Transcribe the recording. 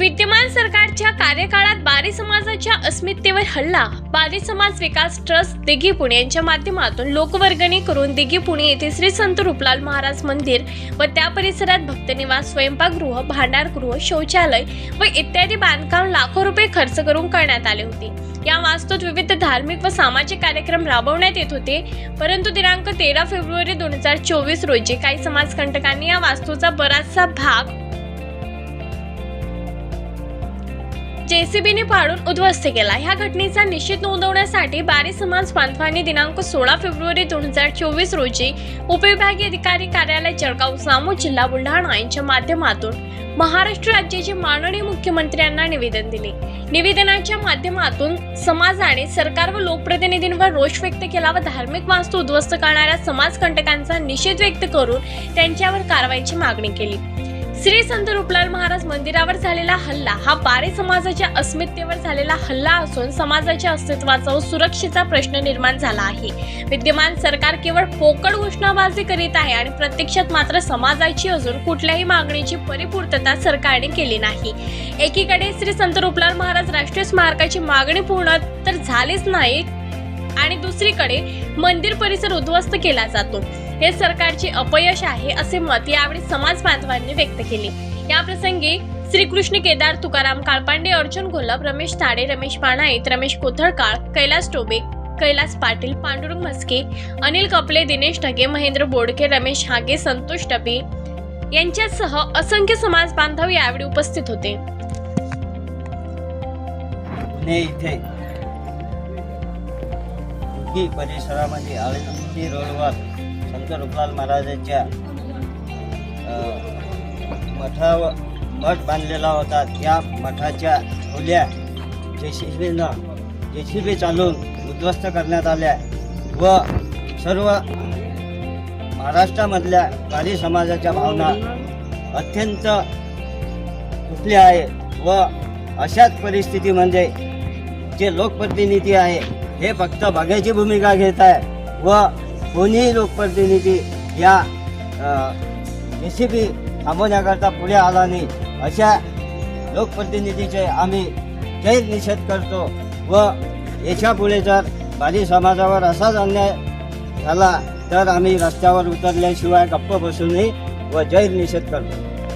विद्यमान सरकारच्या कार्यकाळात बारी समाजाच्या अस्मितेवर हल्ला. बारी समाज विकास ट्रस्ट दिघी पुणे यांच्या माध्यमातून लोकवर्गणी करून दिघी पुणे येथे श्री संत रूपलाल महाराज मंदिर व त्या परिसरात भक्तनिवास स्वयंपाकगृह भांडारगृह शौचालय व इत्यादी बांधकाम लाखो रुपये खर्च करून करण्यात आले होते. या वास्तूत विविध धार्मिक व सामाजिक कार्यक्रम राबवण्यात येत होते. परंतु दिनांक तेरा फेब्रुवारी दोन हजार चोवीस रोजी काही समाजकंटकांनी या वास्तूचा बराचसा भाग जेसीबीने पाडून उद्ध्वस्त केला. ह्या घटनेचा निश्चित नोंदवण्यासाठी बारी समाज बांधवांनी दिनांक सोळा फेब्रुवारी दोन हजार चोवीस रोजी उपविभागीय अधिकारी कार्यालय जळगाव सामू जिल्हा बुलढाणा यांच्या माध्यमातून महाराष्ट्र राज्याचे माननीय मुख्यमंत्र्यांना निवेदन दिले. निवेदनाच्या माध्यमातून समाजाने सरकार व लोकप्रतिनिधींवर रोष व्यक्त केला व धार्मिक वास्तू उद्ध्वस्त करणाऱ्या समाजकंटकांचा निषेध व्यक्त करून त्यांच्यावर कारवाईची मागणी केली. श्री संत रुपलाल महाराज मंदिरावर झालेला हल्ला हा बारे समाजाच्या अस्मितेवर झालेला हल्ला असून समाजाच्या अस्तित्वाचा व सुरक्षेचा प्रश्न निर्माण झाला आहे. विद्यमान सरकार केवळ पोकळ घोषणाबाजी करीत आहे आणि प्रत्यक्षात मात्र समाजाची अजून कुठल्याही मागणीची परिपूर्तता सरकारने केली नाही. एकीकडे श्री संत रुपलाल महाराज राष्ट्रीय स्मारकाची मागणी पूर्ण तर झालीच नाही आणि दुसरीकडे मंदिर परिसर उद्ध्वस्त केला जातो. हे सरकारचे अपयश आहे असे मत यावेळी समाज बांधवांनी व्यक्त केले. या प्रसंगी श्रीकृष्ण केदार तुकाराम काळपांडे अर्जुन घोलप रमेश ताडे रमेश पाणाईत रमेश कोथळकाळ कैलास टोबे कैलास पाटील पांडुरंग म्हस्के अनिल कपले दिनेश ढगे महेंद्र बोडके रमेश हागे संतोष डबे यांच्यासह असंख्य समाज बांधव यावेळी उपस्थित होते. पुणे परिसरामध्ये आळंदी रोडवर संत रुपलाल महाराजांच्या मठावर मठ बांधलेला होता. त्या मठाच्या खोल्या जेसीबीनं जेसीबी चालून उद्ध्वस्त करण्यात आल्या व सर्व महाराष्ट्रामधल्या बारी समाजाच्या भावना अत्यंत तुटल्या आहे व अशाच परिस्थितीमध्ये जे लोकप्रतिनिधी आहे हे फक्त बघायची भूमिका घेत आहे व कोणीही लोकप्रतिनिधी या रेसिपी सी बी थांबवण्याकरता पुढे आला नाही अशा लोकप्रतिनिधीचे आम्ही जैर निषेध करतो व याच्यापुढे जर बाली समाजावर असाच अन्याय झाला तर आम्ही रस्त्यावर उतरल्याशिवाय गप्प बसूनही व जैर निषेध करतो.